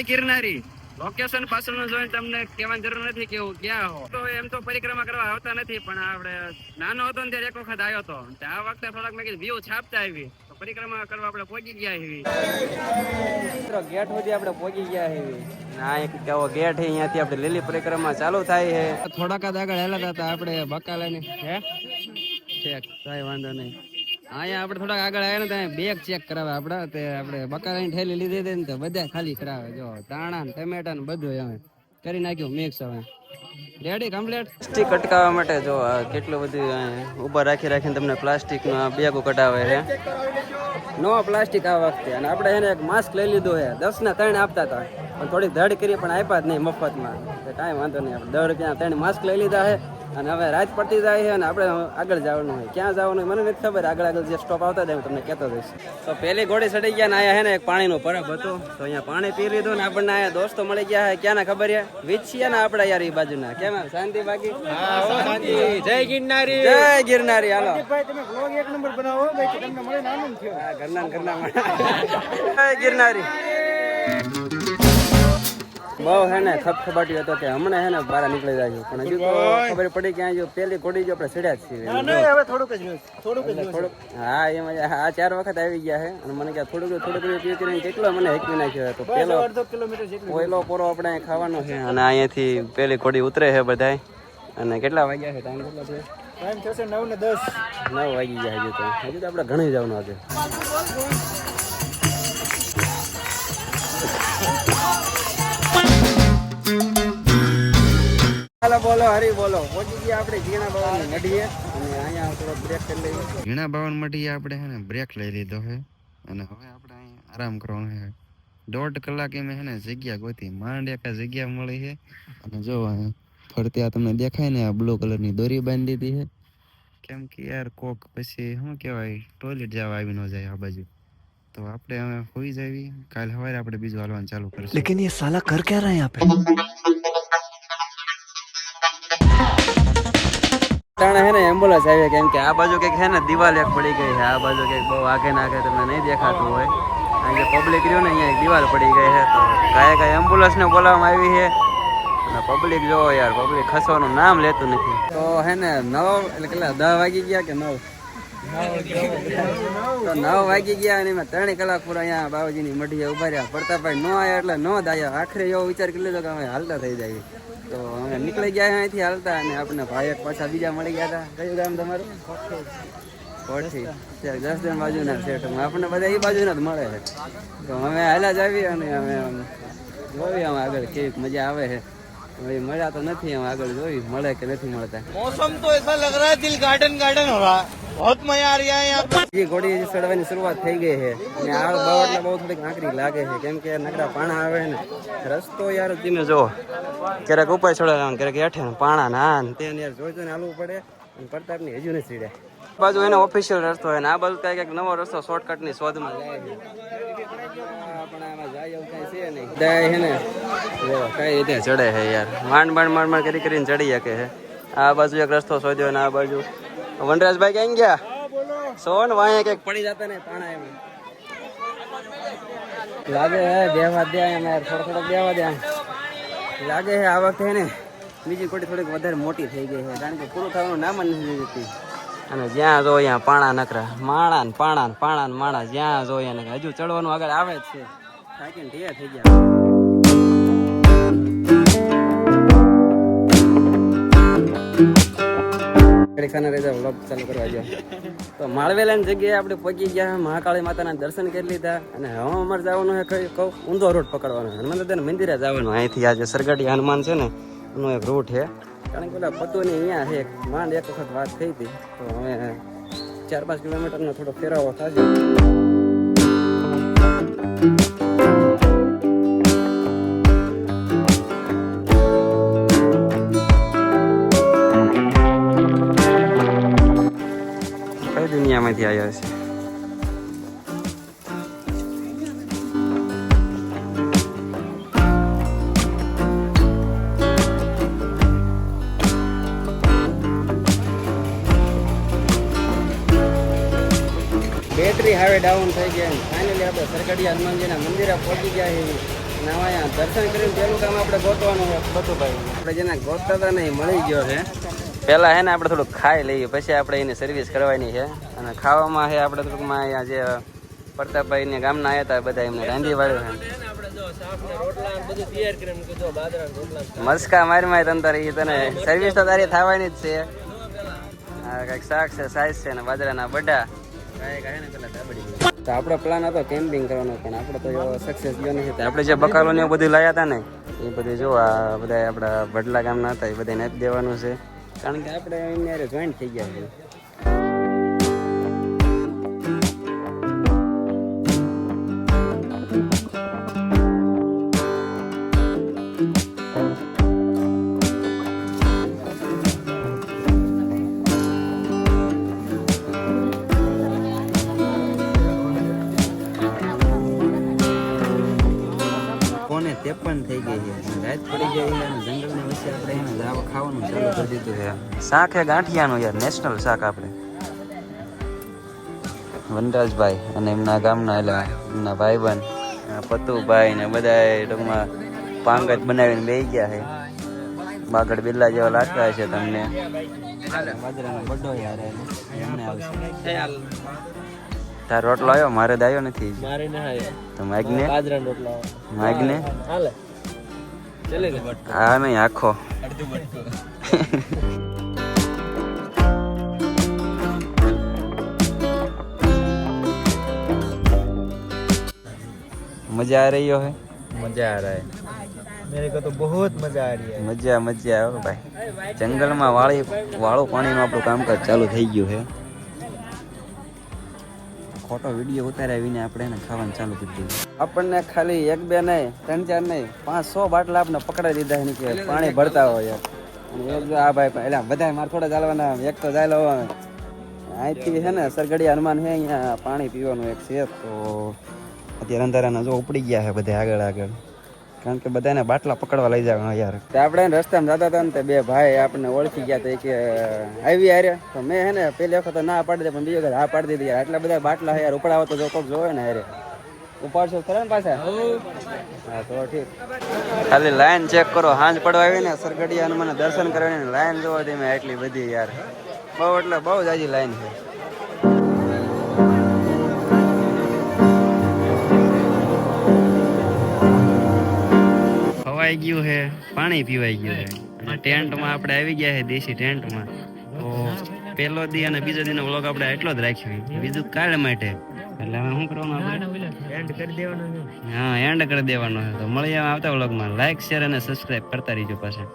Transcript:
ગિરનારી. Location પાછળનું જોઈને તમને કહેવાની જરૂર નથી કે હું ક્યાં હો તો એમ તો પરિક્રમા કરવા આવતા નથી પણ આપણે નાનો હતો ને ત્યારે એક વખત આવ્યો હતો. તો આ વખતે થોડાક મેં કીધું વ્યૂ છાપતા આવી. તો પરિક્રમા કરવા આપણે પહોંચી ગયા એવી. મિત્રો ગેટ સુધી આપણે પહોંચી ગયા એવી. ના એક કેવો ગેટ છે અહીંયાથી આપણે લીલી પરિક્રમા ચાલુ થાય છે. થોડાક જ આગળ હેલા હતા આપણે બકાલાને. હે? ઠીક કઈ વાંધો નહીં. અહીંયા આપણે થોડાક આગળ આવ્યા ને ત્યાં બેગ ચેક કરાવે આપણે. તે આપણે બકાલાની ઠેલી લીધી હતી ને તો બધા ખાલી કરાવે. જો ધાણા ને ટમેટા ને બધું હવે કરી નાખ્યું મિક્સ હવે. રેડી કમ્પ્લીટ પ્લાસ્ટિક અટકાવવા માટે જો કેટલું બધું ઊભા રાખી રાખીને તમને પ્લાસ્ટિક નો બેગો કટાવે છે. નો પ્લાસ્ટિક આ વખતે. અને આપણે એને એક માસ્ક લઈ લીધું છે. દસ ને ત્રણ આપતા હતા. પણ થોડીક ધડ કરી પણ આપ્યા જ નહીં મફતમાં. કાંઈ વાંધો નહીં. આપણે દસ રૂપિયા ત્રણ માસ્ક લઈ લીધા છે. અને હવે રાત પડતી જાય છે અને આપણે આગળ જવાનું હોય. ક્યાં જવાનું હોય મને નથી ખબર. આગળ આગળ જે સ્ટોપ આવતા જાય હું તમને કહેતો જઈશ તો પહેલી ઘોડી ચડી ગયા ને આયા છે ને એક પાણીનો પરબ હતો. તો અહીંયા પાણી પી લીધું ને આપણને અહીંયા દોસ્તો મળી ગયા છે. ક્યાં ખબર છે? વીછીયા ને આપણે યાર એ બાજુના. કેમ? શાંતિ બાકી? જય ગિરનારી. જય ગિરનારી. હાલો. ભાઈ તમે બ્લોગ એક નંબર બનાવો ભાઈ તમને મળે આનંદ થયો. ઘરના ઘરના જય ગિરનારી. બહુ હે ને ખપખપાટી હતો કે હમણાં હે ને બહાર નીકળી જાય પણ હજુ તો ખબર પડી કે જો પેલી ઘોડી જો આપણે ચડ્યા જ છીએ. હવે થોડુંક જ થોડુંક. થોડુંક હા એમાં આ ચાર વખત આવી ગયા છે. અને મને કે થોડુંક થોડુંક પી કરીને કેટલો મને હેકવી નાખ્યો તો પેલો અડધો કિલોમીટર કોયલો પોરો આપણે ખાવાનો છે. અને અહીંયાથી પેલી ઘોડી ઉતરે છે બધાય. અને કેટલા વાગ્યા છે? ટાઈમ કેટલો છે? ટાઈમ થશે નવ ને દસ. નવ વાગી ગયા હજુ તો. હજુ તો આપણે ઘણી જવાનું આજે બોલો તમને દેખાય ને આ બ્લુ કલરની દોરી બાંધી દીધી કેમ કે યાર કોક પછી શું કેવાય ટોયલેટ જવા આવી ન જાય આ બાજુ. તો આપણે હવે હોઈ જવી. કાલ સવારે આપણે બીજું હાલવાનું ચાલુ કરીશું. લેકિન એ સાલા કર ક્યાં રહ્યા યહાં पे ટાણે હે ને એમ્બ્યુલન્સ આવી કેમ કે આ બાજુ કંઈક છે ને દિવાલ એક પડી ગઈ છે. આ બાજુ કંઈક બહુ આગે નાગે તમને નહીં દેખાતું હોય. કારણ કે પબ્લિક રહ્યું ને અહીંયા દિવાલ પડી ગઈ છે. તો કાંઈ કાંઈ એમ્બ્યુલન્સને બોલાવવામાં આવી છે. અને પબ્લિક જો યાર પબ્લિક ખસવાનું નામ લેતું નથી. તો હે ને નવ એટલે કેટલા દસ વાગી ગયા કે નવ? તો નવ વાગી ગયા અને એમાં ત્રણ કલાક પૂરા અહીંયા બાબાજીની મઢીએ ઊભા રહ્યા. ભાઈ ન આવ્યા એટલે ન દાયા આખરે એવો વિચાર કરી લીધો કે અમે હાલતા થઈ જાય તો અમે નીકળી ગયા અહીંથી હાલતા અને આપણને ભાઈ પાછા બીજા મળી ગયા હતા. કયું ગામ તમારું? ત્યાં જસદણ બાજુના સેટ આપણને બધા એ બાજુના જ મળે છે. તો અમે હાલા જ આવી અને અમે આમ આગળ કેવી મજા આવે છે. હવે મળ્યા તો નથી આમ આગળ જોઈ મળે કે નથી મળતા मौसम तो ऐसा लग रहा है दिल गार्डन गार्डन हो रहा है बहुत मजा आ रहा है यहाँ पे બીજી ઘોડી હજી ચડવાની શરૂઆત થઈ ગઈ છે અને આ બહુ એટલે બહુ થોડીક આકરી લાગે છે કેમ કે નકરા પાણા આવે ને રસ્તો યાર તમે જો ક્યારેક ઉપર ચડે ક્યારેક હેઠે ને પાણા ના ને તેને યાર જોઈ જોઈને હાલવું પડે અને પ્રતાપની હજુ નથી ચડ્યા બાજુ એનો ઓફિશિયલ રસ્તો હોય ને આ બાજુ કઈ કઈક નવો રસ્તો શોર્ટકટ ની શોધમાં જાય છે આપણે આમાં જાય એવું કઈ છે નહીં જાય છે ને જો કઈ રીતે ચડે છે યાર? માંડ માંડ માંડ માંડ કરી કરીને ચડી શકે છે આ બાજુ એક રસ્તો શોધ્યો ને આ બાજુ. વનરાજભાઈ ક્યાં ગયા? સોન વાય કંઈક પડી જતા ને પાણા એમ. લાગે હે દેવા દે યાર થોડો થોડો દેવા દે લાગે હે, આ વખતે ને બીજી કોટી થોડીક વધારે મોટી થઈ ગઈ છે કારણ કે પૂરું થવાનું નામ જ નથી જતી અને જ્યાં જો અહીંયા પાણા નકરા માણા ને પાણા ને પાણા ને માણા જ્યાં જો અહીંયા હજુ ચડવાનું આગળ આવે જ છે. થાકીને ઢીયા થઈ ગયા. ખાના રહેતા વ્લોગ ચાલુ કરવા ગયો. તો માળવેલાની જગ્યાએ આપણે પહોંચી ગયા. મહાકાળી માતાના દર્શન કરી લીધા. અને હવે અમારે જવાનું છે કઈ કહું, ઊંધો રોડ પકડવાનો હનુમાન દાદાના મંદિરે જવાનું. અહીંથી આજે સરગડી હનુમાન છે ને, એનો એક રૂટ છે. કારણ કે પેલા પતુની અહીંયા છે માંડ, એક વખત વાત થઈ હતી. તો હવે ચાર પાંચ કિલોમીટરનો થોડો ફેરાવો થશે. દુનિયામાંથી આવ્યા છે. બેટરી હવે ડાઉન થઈ ગયા ફાઇનલી આપણે સરકડી હનુમાનજીના મંદિરે પહોંચી ગયા છીએ. નવા અહીંયા દર્શન કરીને પેલું કામ આપણે ગોતવાનું છે. ભાઈ આપણે જેના ગોતતા હતા ને એ મળી ગયો છે. પહેલા હે ને આપણે થોડુંક ખાઈ લઈએ, પછી આપણે એની સર્વિસ કરવાની છે. અને ખાવામાં છે આપણે ટૂંકમાં અહીંયા જે પ્રતાપભાઈ ને ગામના આવ્યા હતા, બધા એમને રાંધી વાળ્યું છે. મસ્કા મારી મારી તંતર એ તને સર્વિસ તો તારી થવાની જ છે. કંઈક શાક છે સાઈઝ છે ને બાજરાના બડા. તો આપણો પ્લાન હતો કેમ્પિંગ કરવાનો, પણ આપણે તો સક્સેસ ગયો નથી આપણે જે બકાલો ને બધું લાયા હતા ને, એ બધું જો આ બધા આપણા ભડલા ગામના હતા, એ બધા જ દેવાનું છે. કારણ કે આપણે એમને જોઈન્ટ થઈ ગયા છે જંગલની આપણે એને જાવ ખાવાનું ચાલુ કરી દીધું છે. શાક છે ગાંઠિયાનું યાર નેશનલ શાક આપણે. વનરાજભાઈ અને એમના ગામના એટલે એમના ભાઈબંધ પતુભાઈ ને બધા ટૂંકમાં પાંગત બનાવીને બે ગયા છે. બાગડ બિલ્લા જેવા લાગતા છે તમને. બાજરાનો બડો યાર એમને આવશે. તાર રોટલો આવ્યો મારે તો આવ્યો નથી. મારે ના તો માગને? રોટલા માગને? હાલે. હા નહીં આખો અડધું બટકું મજા આ રહી હે मजा आ रहा है मेरे को तो बहुत मजा आ रही है મજા મજા આવે ભાઈ જંગલમાં વાળી વાળું પાણીનું આપણું કામકાજ ચાલુ થઈ ગયું છે ખોટો વીડિયો ઉતારાવીને આપણે એને ખાવાનું ચાલુ કરી દીધું. આપણને ખાલી એક બે નહીં, ત્રણ ચાર નહીં, પાંચ સો બાટલા આપણે પકડાઈ દીધા એની કે પાણી ભરતા હોય આ ભાઈ એટલે બધા મારે થોડા ચાલવાના એક તો ચાલો અહીંથી છે ને, સરગડિયા હનુમાન છે, અહીંયા પાણી પીવાનું એક છે, તો અત્યારે અંધારાના જો ઉપડી ગયા છે બધા આગળ આગળ. કારણ કે બધાને બાટલા પકડવા લઈ જવાના યાર. તે આપણે રસ્તામાં જતા હતા ને તે બે ભાઈ આપણને ઓળખી ગયા હતા કે, આવી હારે. તો મેં હે ને પહેલી વખત ના પાડી દે પણ બીજી વખત હા પાડી દીધી યાર. આટલા બધા બાટલા યાર, ઉપડાવો તો જો કોક જોવે ને હારે. ઉપાડશો ખરા ને પાછા? હા, તો ઠીક. ખાલી લાઈન ચેક કરો, હાંજ પડવા આવી ને સરગડિયા હનુમાન દર્શન કરવાની લાઈન જોવા તમે એટલી બધી યાર. બહુ એટલે બહુ જાજી લાઈન છે. ખવાઈ ગયું છે પાણી પીવાઈ ગયું છે. અને ટેન્ટમાં આપણે આવી ગયા છે દેશી ટેન્ટમાં. તો પહેલો દી અને બીજો દીનો વ્લોગ આપણે એટલો જ રાખ્યો. બીજું કાલે માટે. એટલે હવે શું કરવાનું આપણે? એન્ડ કરી દેવાનો હા એન્ડ કરી દેવાનો છે. તો મળીએ આવતા વ્લોગમાં. લાઈક શેર અને સબસ્ક્રાઇબ કરતા રહીજો પાછા.